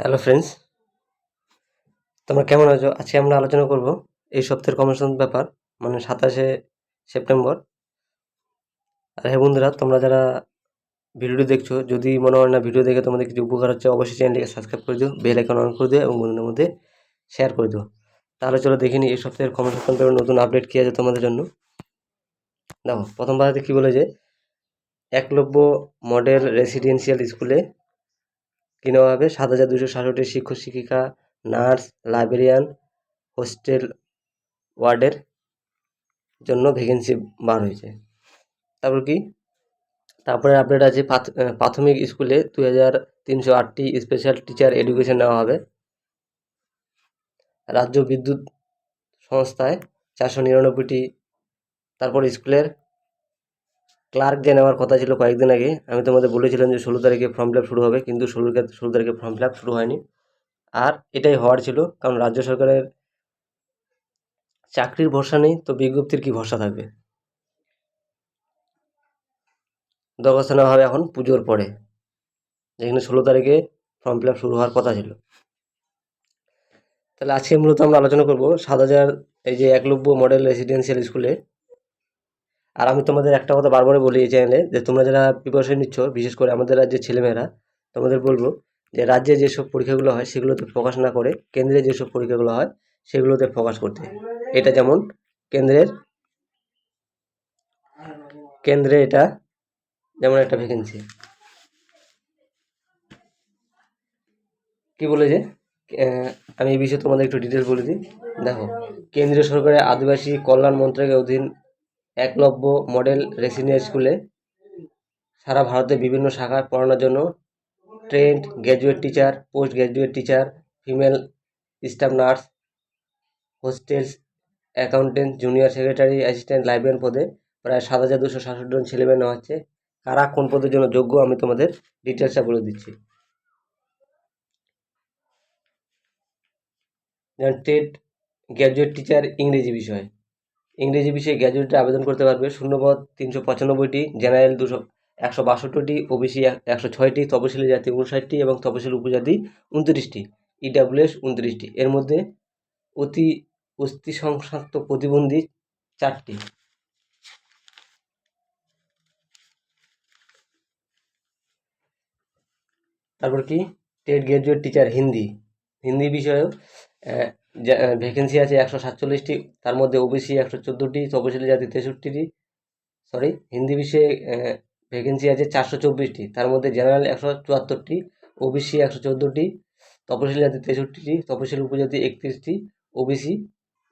Hello friends তোমরা কেমন আছো? আজকে আমরা আলোচনা করব এই সপ্তাহের কমিশন ব্যাপার মানে সাতাশে সেপ্টেম্বর। আর হ্যাঁ বন্ধুরা, তোমরা যারা ভিডিওটি দেখছ, যদি মনে হয় না ভিডিও দেখে তোমাদের কিছু উপকার হচ্ছে, অবশ্যই চ্যানেলটিকে সাবস্ক্রাইব করে দিও, বেল আইকন অন করে দিও এবং বন্ধুদের মধ্যে শেয়ার করে দিও। তাহলে চলো দেখে নিই এই সপ্তাহের কমিশন সংক্রান্ত নতুন আপডেট কী আছে তোমাদের জন্য। দেখো, প্রথম পাতাতে কী বলে যে, একলব্য মডেল রেসিডেন্সিয়াল স্কুলে নেওয়া হবে। সাত হাজার দুশো সাতষট্টি শিক্ষক, শিক্ষিকা, নার্স, লাইব্রেরিয়ান, হোস্টেল ওয়ার্ডের জন্য ভ্যাকেন্সি বার হয়েছে। তারপর কি? তারপরে আপডেট আছে প্রাথ- প্রাথমিক স্কুলে দুই হাজার তিনশো আটটি স্পেশাল টিচার এডুকেশন নেওয়া হবে। রাজ্য বিদ্যুৎ সংস্থায় চারশো নিরানব্বইটি, তারপর স্কুলের ক্লার্ক যে নেওয়ার কথা ছিল কয়েকদিন আগে। আমি তোমাদের বলেছিলাম যে ষোলো তারিখে ফর্ম ফিল শুরু হবে, কিন্তু ষোলো ষোলো তারিখে ফর্ম ফিল শুরু হয়নি। আর এটাই হওয়ার ছিল, কারণ রাজ্য সরকারের চাকরির ভরসা নেই, তো বিজ্ঞপ্তির কি ভরসা থাকবে? দরখাস্ত নেওয়া হবে এখন পুজোর পরে, যেখানে ষোলো তারিখে ফর্ম ফিল শুরু হওয়ার কথা ছিল। তাহলে আজকে মূলত আমরা আলোচনা করব সাত হাজার, এই যে একলব্য মডেল রেসিডেন্সিয়াল স্কুলে আর আমি তোমাদের একটা কথা বারবারই বলি এই চ্যানেলে যে তোমরা যারা প্রিপারেশন নিচ্ছ, বিশেষ করে আমাদের রাজ্যের ছেলেমেয়েরা, তোমাদের বলব যে রাজ্যে যেসব পরীক্ষাগুলো হয়, সেগুলোতে ফোকাস না করে কেন্দ্রে যেসব পরীক্ষাগুলো হয়, সেগুলোতে ফোকাস করতে। এটা যেমন কেন্দ্রের, কেন্দ্রে এটা যেমন একটা ভ্যাকেন্সি কি বলে যে? আমি এই বিষয়ে তোমাদের একটু ডিটেলস বলে দিই। দেখো, কেন্দ্রীয় সরকারের আদিবাসী কল্যাণ মন্ত্রকের অধীন একলব্য মডেল রেসিডেন্সিয়াল স্কুলে সারা ভারতে বিভিন্ন শাখায় পড়ানোর জন্য trained graduate teacher, post graduate teacher, female staff nurse, hostels, accountant, junior secretary, assistant, librarian পদে প্রায় সাত হাজার দুশো সাতষট্টি জন ছেলেমেয়ে নেওয়া হচ্ছে। কারা কোন পদের জন্য যোগ্য আমি তোমাদের ডিটেলসটা বলে দিচ্ছি। যেমন টেট গ্র্যাজুয়েট টিচার, ইংরেজি বিষয়। ইংরেজি বিষয়ে গ্র্যাজুয়েটরা আবেদন করতে পারবে। শূন্যপদ তিনশো পঁচানব্বইটি, জেনারেল দুশো, একশো বাষট্টিটি, ওবিসি একশো ছয়টি, তপশিলি জাতি উনষাটটি এবং তপশিলি উপজাতি উনত্রিশটি ইডাব্লিউএস উনত্রিশটি এর মধ্যে অতি অস্থি সংস্থাত্ম প্রতিবন্ধী চারটি। তারপর কি? টেট গ্র্যাজুয়েট টিচার হিন্দি। হিন্দি বিষয়েও ভ্যাকেন্সি আছে একশো সাতচল্লিশটি, তার মধ্যে ওবিসি একশো চোদ্দোটি তপশিলি জাতি তেষট্টিটি সরি হিন্দি বিষয়ে ভ্যাকেন্সি আছে চারশো চব্বিশটি, তার মধ্যে জেনারেল একশো চুয়াত্তরটি ওবিসি একশো চোদ্দোটি, তপশিলি জাতি তেষট্টিটি, তপশিলি উপজাতি একত্রিশটি ওবিসি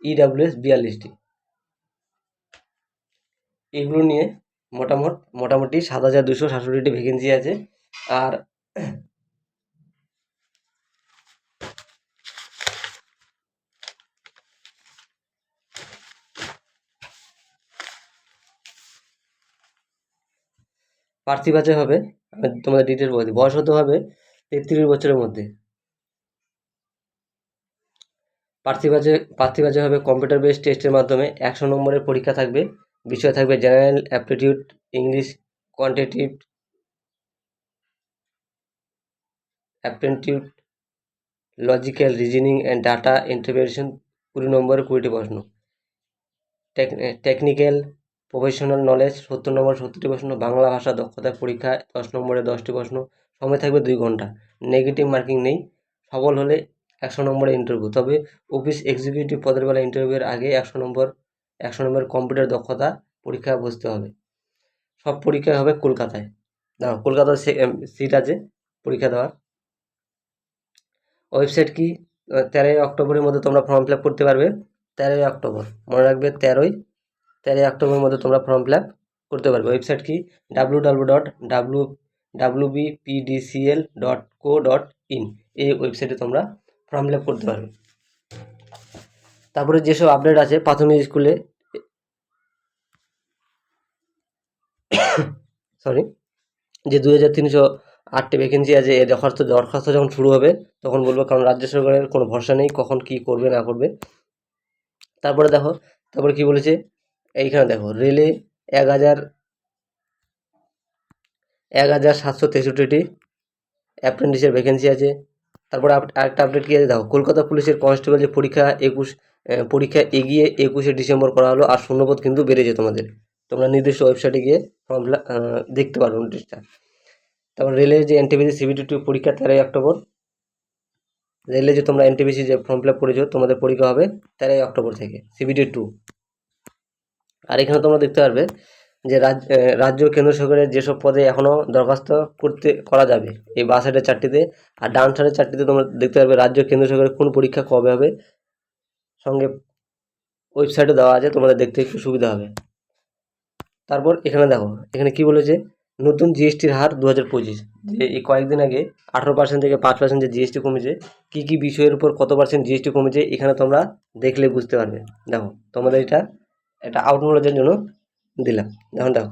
ইডাব্লিউএস বিয়াল্লিশটি। এগুলো নিয়ে মোটামুট, মোটামুটি সাত হাজার দুশো সাতষট্টিটি ভ্যাকেন্সি আছে। আর প্রার্থী বাছাই হবে, আমি তোমাদের ডিটেল বলে দিই। বয়স হতে হবে? তেত্রিশ বছরের মধ্যে। প্রার্থী বাছাই প্রার্থী হবে কম্পিউটার বেস টেস্টের মাধ্যমে। একশো নম্বরের পরীক্ষা থাকবে, বিষয় থাকবে general aptitude English quantitative aptitude logical reasoning and data interpretation কুড়ি নম্বরের কুড়িটি প্রশ্ন। টেকনিক্যাল প্রফেশনাল নলেজ সত্তর নম্বর, সত্তরটি প্রশ্ন, বাংলা ভাষা দক্ষতা পরীক্ষা, দশ নম্বরে দশটি প্রশ্ন, সময় থাকবে দুই ঘণ্টা। নেগেটিভ মার্কিং নেই, সফল হলে একশো নম্বরে ইন্টারভিউ তবে অফিস এক্সিকিউটিভ পদের বেলা ইন্টারভিউয়ের আগে একশো নম্বর একশো নম্বর কম্পিউটার দক্ষতা পরীক্ষায় বসতে হবে। সব পরীক্ষা হবে কলকাতায়। দেখো কলকাতার সিট আছে পরীক্ষা দেওয়ার। ওয়েবসাইট কি? তেরোই অক্টোবরের মধ্যে তোমরা ফর্ম ফিল আপ করতে পারবে। তেরোই অক্টোবর। মনে রাখবে তেরোই তেরোই অক্টোবরের মধ্যে তোমরা ফর্ম ফিল করতে পারবে। ওয়েবসাইট কি? W W dot W W BPDCL dot co dot in এই ওয়েবসাইটে তোমরা ফর্ম ফিল করতে পারবে। তারপরে যেসব আপডেট আছে প্রাথমিক স্কুলে সরি যে দু হাজার তিনশো আটটি ভ্যাকেন্সি আছে, এ দরখাস্ত দরখাস্ত যখন শুরু হবে, তখন বলব কারণ রাজ্য সরকারের কোনো ভরসা নেই কখন কী করবে, না করবে। তারপরে দেখো, তারপরে কি বলেছে? এইখানে দেখো, রেলে এক হাজার এক হাজার সাতশো তেষট্টিটি অ্যাপ্রেন্টিসের ভ্যাকেন্সি আছে। তারপরে আরেকটা আপডেট কী আছে? দেখো, কলকাতা পুলিশের কনস্টেবল যে পরীক্ষা, একুশ পরীক্ষা এগিয়ে একুশে ডিসেম্বর করা হলো আর শূন্যপদ কিন্তু বেড়েছে তোমাদের। তোমরা নির্দিষ্ট ওয়েবসাইটে গিয়ে ফর্ম দেখতে পারো নোটিশটা তারপর রেলের যে এনটিপিসি সিবিটি টু পরীক্ষা তেরোই অক্টোবর। রেলে যে তোমরা এনটিপিসি যে ফর্ম ফিল আপ করেছ, তোমাদের পরীক্ষা হবে তেরোই অক্টোবর থেকে সিবিটি টু আর এখানে তোমরা দেখতে পারবে যে রাজ্য রাজ্য কেন্দ্র সরকারের যেসব পদে এখনও দরখাস্ত করতে, করা যাবে, এই বাঁ সাইডের চারটিতে আর ডান সাইডের চারটিতে তোমরা দেখতে পারবে রাজ্য কেন্দ্র সরকারের কোন পরীক্ষা কবে হবে। সঙ্গে ওয়েবসাইটে দেওয়া আছে, তোমাদের দেখতে একটু সুবিধা হবে। তারপর এখানে দেখো, এখানে কি বলেছে? নতুন জিএসটির হার দু হাজার পঁচিশ। যে এই কয়েকদিন আগে আঠেরো পার্সেন্ট থেকে পাঁচ পার্সেন্ট যে জিএসটি কমেছে, কী কী বিষয়ের উপর কত পার্সেন্ট জিএসটি কমেছে, এখানে তোমরা দেখলে বুঝতে পারবে। দেখো, তোমাদের এটা এটা আউট নলেজের জন্য দিলাম। দেখুন দেখো,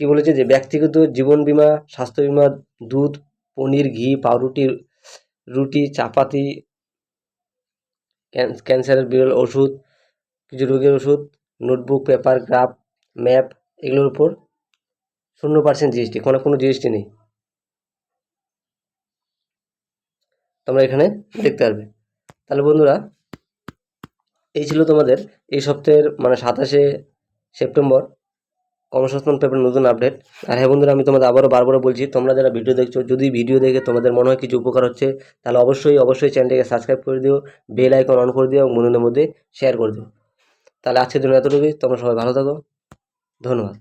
কী বলেছে যে ব্যক্তিগত জীবন বিমা, স্বাস্থ্য বিমা, দুধ, পনির, ঘি, পাউরুটি, রুটি, চাপাতি ক্যান্সারের বিরল ওষুধ, কিছু রোগের ওষুধ, নোটবুক, পেপার, গ্রাফ, ম্যাপ, এগুলোর উপর শূন্য পার্সেন্ট জিএসটি, কোনো কোনো জিএসটি নেই। তোমরা এখানে দেখতে পারবে। তাহলে বন্ধুরা এই ছিল তোমাদের এই সপ্তাহের মানে সাতাশে সেপ্টেম্বর কর্মসংস্থান পেপার নতুন আপডেট আর হ্যাঁ বন্ধুরা, আমি তোমাদের আবারও বারবার বলছি, তোমরা যারা ভিডিও দেখছ, যদি ভিডিও দেখে তোমাদের মনে হয় কিছু উপকার হচ্ছে, তাহলে অবশ্যই অবশ্যই চ্যানেলটিকে সাবস্ক্রাইব করে দিও বেল আইকন অন করে দিও এবং বন্ধুদের মধ্যে শেয়ার করে দিও। তাহলে আজকের জন্য এতটুকুই, তোমরা সবাই ভালো থাকো। ধন্যবাদ।